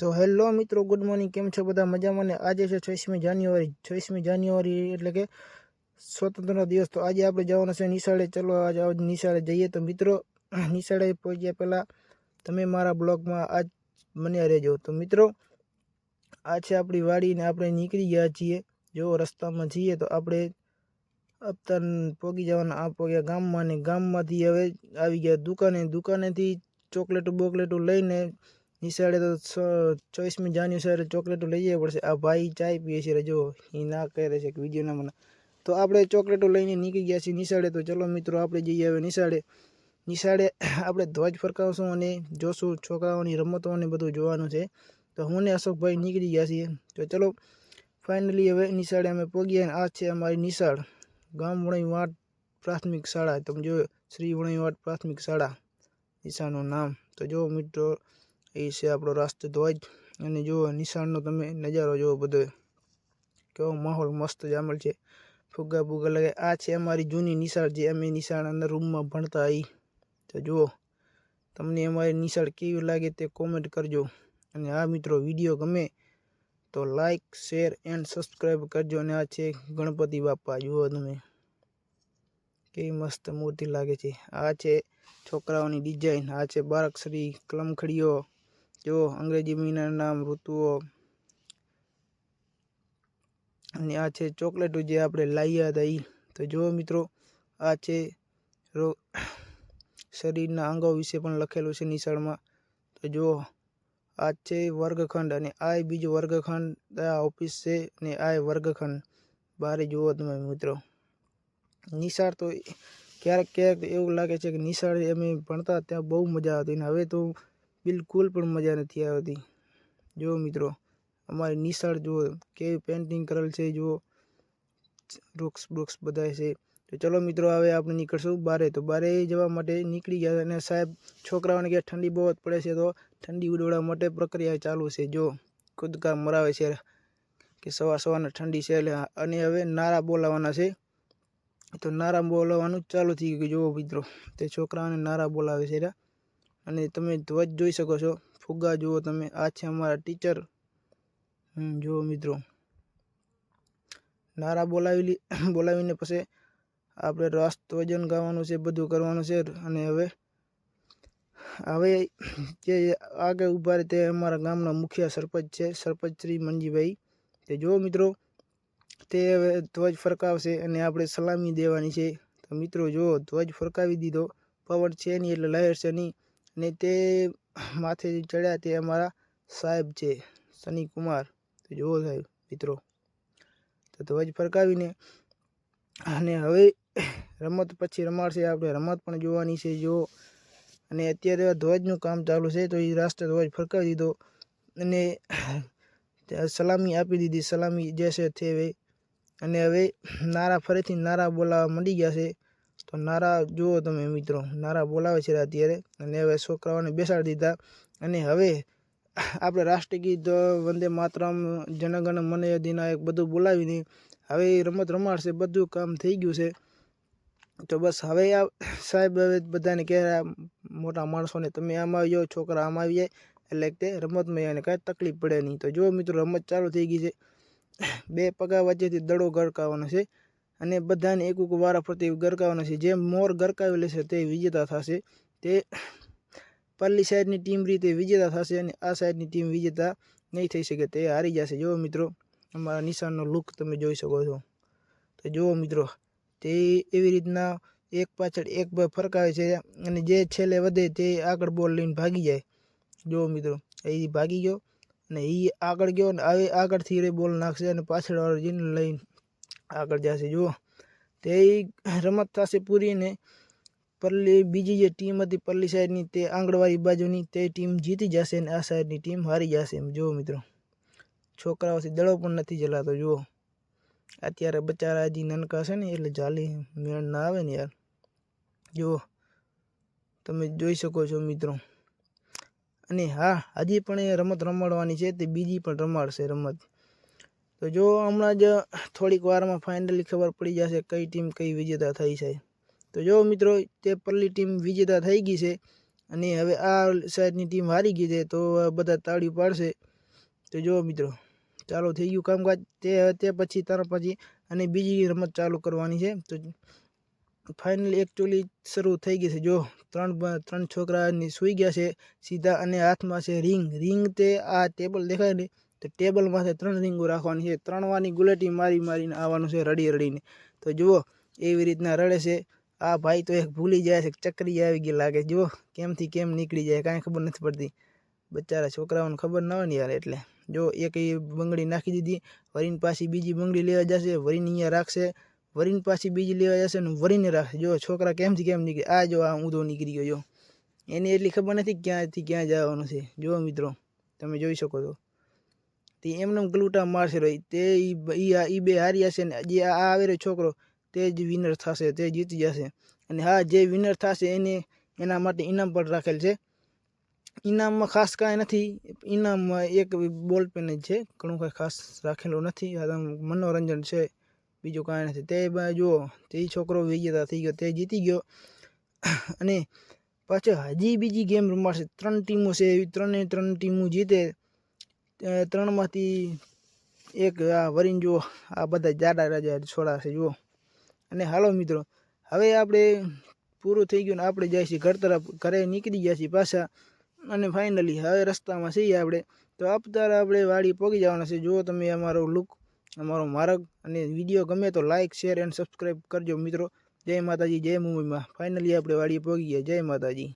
તો હેલો મિત્રો, good morning. કેમ છો બધા? મજામાં? ને આજે છે છવ્વીસમી જાન્યુઆરી. છવ્વીસમી જાન્યુઆરી એટલે કે સ્વતંત્રનો દિવસ. તો આજે આપણે જવાનું છે નિશાળે. ચલો આજે નિશાળે જઈએ. તો મિત્રો, નિશાળે પહોંચ્યા પહેલાં તમે મારા બ્લોગમાં આજ મને રહેજો. તો મિત્રો, આ છે આપણી વાડીને આપણે નીકળી ગયા છીએ. જો રસ્તામાં જઈએ તો આપણે અપતન પોગી જવાના. આ પોગ્યા ગામમાં ને ગામમાંથી હવે આવી ગયા દુકાને. દુકાનેથી ચોકલેટો બોકલેટો લઈને નિશાળે તો ચોવીસમી જાન્યુઆરી ચોકલેટો લઈ જવી પડશે. આ ભાઈ ચાય પીએ છે જો એ ના કરે છે કે મને. તો આપણે ચોકલેટો લઈને નીકળી ગયા છીએ નિશાળે. તો ચલો મિત્રો, આપણે જઈએ હવે નિશાળે. નિશાળે આપણે ધ્વજ ફરકાવશું અને જોશું છોકરાઓની રમતો અને બધું જોવાનું છે. તો હું ને અશોકભાઈ નીકળી ગયા છીએ. તો ચલો ફાઇનલી હવે નિશાળે અમે પહોંચ્યા અને આ છે અમારી નિશાળ. ગામ વણઈવાટ પ્રાથમિક શાળા. તમે જો શ્રી વણઈવાટ પ્રાથમિક શાળા. નિશાળનું નામ. તો જો મિત્રો એ છે આપણો રાષ્ટ્રધ્વજ અને જુઓ નિશાળનો તમે નજારો જુઓ બધો કેવો માહોલ મસ્ત જામેલ છે. ફુગ્ગા ફુગ્ગા લગાવે આ છે અમારી જૂની નિશાળ જે અમે નિશાળ અંદર રૂમમાં ભણતા આવી તો જુઓ, તમને અમારી નિશાળ કેવી લાગે તે કોમેન્ટ કરજો. અને આ મિત્રો, વીડિયો ગમે તો લાઈક શેર એન્ડ સબસ્ક્રાઈબ કરજો. અને આ છે ગણપતિ બાપા, જુઓ તમે. કેવી મસ્ત મૂર્તિ લાગે છે. આ છે છોકરાઓની ડિઝાઇન આ છે બારકશ્રી કલમખડીઓ જો અંગ્રેજી મહિનાનું નામ ઋતુઓ. અને આ છે ચોકલેટો જે આપણે લાવ્યા હતા એ તો જુઓ મિત્રો, આ છે શરીરના અંગો વિશે પણ લખેલું છે નિશાળમાં. તો જુઓ, આ છે વર્ગખંડ અને આ બીજો વર્ગખંડ, આ ઓફિસ છે અને આ વર્ગખંડ. બારે જુઓ તમે મિત્રો. નિશાળ તો ક્યારેક ક્યારેક એવું લાગે છે કે નિશાળ અમે ભણતા ત્યાં બહુ મજા આવતી. ને હવે તો બિલકુલ પણ મજા નથી આવતી. જુઓ મિત્રો, અમારી નિશાળ જુઓ, કેવી પેન્ટિંગ કરેલ છે, જુઓ. વૃક્ષ વૃક્ષ બધા છે. તો ચલો મિત્રો, હવે આપણે નીકળશું બારે. તો બારે જવા માટે નીકળી ગયા અને સાહેબ, છોકરાઓને કે ઠંડી બહુ પડે છે, તો ઠંડી ઉડવવા માટે પ્રક્રિયા ચાલુ છે. જો કૂદકા મરાવે છે કે સવાર સવારના ઠંડી છે એટલે અને હવે નારા બોલાવવાના છે. તો નારા બોલાવવાનું ચાલુ થઈ ગયું. જુઓ મિત્રો, તે છોકરાઓને નારા બોલાવે છે અને તમે ધ્વજ જોઈ શકો છો. ફુગ્ગા જુઓ તમે. આ છે અમારા ટીચર જુઓ મિત્રો. નારા બોલાવી બોલાવીને પછી આપણે રાષ્ટ્રધ્વજન ગાવાનું છે, બધું કરવાનું છે. અને હવે હવે જે આગળ ઊભા રહે તે અમારા ગામના મુખ્ય સરપંચ છે, સરપંચ શ્રી મંજીભાઈ. તે જુઓ મિત્રો, તે હવે ધ્વજ ફરકાવશે અને આપણે સલામી દેવાની છે. તો મિત્રો જુઓ, ધ્વજ ફરકાવી દીધો. પવન છે નહીં એટલે લહેર છે નહીં. અને તે માથે ચડ્યા તે અમારા સાહેબ છે શનિકુમાર તો જુઓ સાહેબ, મિત્રો. તો ધ્વજ ફરકાવીને અને હવે રમત પછી રમાડશે આપણે. રમત પણ જોવાની છે જો અને અત્યારે ધ્વજનું કામ ચાલુ છે, તો એ રાષ્ટ્ર ધ્વજ ફરકાવી દીધો અને સલામી આપી દીધી. સલામી જે છે તે અને હવે નારા ફરીથી નારા બોલાવવા મંડી ગયા છે. તો નારા જુઓ તમે મિત્રો, નારા બોલાવે છે અત્યારે અને હવે છોકરાઓને બેસાડી દીધા અને હવે આપણે રાષ્ટ્રગીત વંદે માતરમ, જનગણ, મને અધિનાયક બધું બોલાવીને હવે રમત રમાડશે, બધું કામ થઈ ગયું છે. તો બસ હવે આ સાહેબ હવે બધાને કહે મોટા માણસોને તમે આમાં આવી જાઓ છોકરા આમાં આવી જાય એટલે તે રમતમાં એને કાંઈ તકલીફ પડે નહીં. તો જો મિત્રો, રમત ચાલુ થઈ ગઈ છે. બે પગા વચ્ચેથી દડો ગરકાવવાનો છે. અને બધાને એક એક વારા ફરતી ગરકાવવાનો છે. જે મોર ગરકાવી લેશે તે વિજેતા થશે. તે પરલી સાઈડની ટીમ રીતે વિજેતા થશે અને આ સાઈડની ટીમ વિજેતા નહીં થઈ શકે તે હારી જશે. જુઓ મિત્રો, અમારા નિશાનનો લુક તમે જોઈ શકો છો. તો જુઓ મિત્રો, તે એવી રીતના એક પાછળ એક ફરકાવે છે અને જે છેલ્લે વધે તે આગળ બોલ લઈને ભાગી જાય. જુઓ મિત્રો, એ ભાગી ગયો અને એ આગળ ગયો ને હવે આગળથી રે બોલ નાખશે અને પાછળવાળો જીને લઈને આગળ જશે. જુઓ, તે રમત થશે પૂરી ને પલ્લી, બીજી જે ટીમ હતી પલ્લી સાઈડની, તે આંગણવાડી બાજુની, તે ટીમ જીતી જશે અને આ સાઈડની ટીમ હારી જશે એમ. જુઓ મિત્રો છોકરાઓથી દડો પણ નથી જલાતો. જુઓ, અત્યારે બચારા હજી નાનકા છે ને, એટલે જાલી મેળ ના આવે ને યાર. જુઓ, તમે જોઈ શકો છો મિત્રો. અને હા, હજી પણ એ રમત રમાડવાની છે, તે બીજી પણ રમાડશે રમત. તો જો હમણાં જ થોડીક વારમાં ફાઇનલી ખબર પડી જશે કઈ ટીમ કઈ વિજેતા થઈ છે. તો જો મિત્રો, તે પરલી ટીમ વિજેતા થઈ ગઈ છે અને હવે આ સાઈડની ટીમ હારી ગઈ છે તો બધા તાળી પાડશે. તો જુઓ મિત્રો, ચાલો થઈ ગયું કામકાજ. તે તે પછી તરત પછી અને બીજી રમત ચાલુ કરવાની છે. તો ફાઇનલી એકચ્યુઅલી શરૂ થઈ ગઈ છે. જો ત્રણ ત્રણ છોકરાની સૂઈ ગયા છે, સીધા અને હાથમાં છે રિંગ રિંગ તે આ ટેબલ દેખાય ને તો ટેબલ માથે ત્રણ રીંગો રાખવાની છે. ત્રણ વાની ગુલેટી મારી મારીને આવવાનું છે રડી રડીને. તો જુઓ, એવી રીતના રડે છે. આ ભાઈ તો એક ભૂલી જાય છે, ચક્રી આવી ગઈ લાગે જુઓ, કેમથી કેમ નીકળી જાય, કાંઈ ખબર નથી પડતી. બચારા છોકરાઓને ખબર ના હોય ને યાર એટલે. જો એક એ બંગડી નાખી દીધી. વરીન પાછી બીજી બંગડી લેવા જશે. વરીન અહીંયા રાખશે. વરીન પાછી બીજી લેવા જશે ને વરીને રાખશે. જો છોકરા કેમથી કેમ નીકળે. આ જો આ ઊંધો નીકળી ગયો જો એને એટલી ખબર નથી ક્યાંથી ક્યાં જવાનું છે. જુઓ મિત્રો, તમે જોઈ શકો છો. તે એમને ગલુટા મારશે રહી. તે એ બ- હાર્યા છે ને જે આ આવે રહ્યો છોકરો, તે જ વિનર થશે, તે જીતી જશે. અને હા, જે વિનર થશે એને, એના માટે ઇનામ પણ રાખેલ છે. ઇનામમાં ખાસ કાંઈ નથી. ઇનામમાં એક બોલ પેન જ છે. ઘણું કાંઈ ખાસ રાખેલું નથી. મનોરંજન છે. બીજું કાંઈ નથી. તે જુઓ, તે છોકરો વિજેતા થઈ ગયો. તે જીતી ગયો. અને પાછો હજી બીજી ગેમ રમાડશે ત્રણ ટીમો છે. એવી ત્રણે ત્રણ ટીમો જીતે. ત્રણમાંથી એક આ વરીન જુઓ, આ બધા જાડા રાજા છોડા છે, જુઓ. અને હાલો મિત્રો, હવે આપણે પૂરું થઈ ગયું ને આપણે જાય છીએ ઘર તરફ, ઘરે નીકળી ગયા છીએ પાછા. અને ફાઇનલી હવે રસ્તામાં છીએ આપણે. તો અત્યારે આપણે વાડી પહોંચી જવાના છે. જુઓ તમે અમારો લુક અમારો માર્ગ અને વીડિયો ગમે તો લાઇક શેર એન્ડ સબસ્ક્રાઈબ કરજો મિત્રો. જય માતાજી, જય મુંબઈમાં. ફાઇનલી આપણે વાડીએ પહોંચી ગયા. જય માતાજી.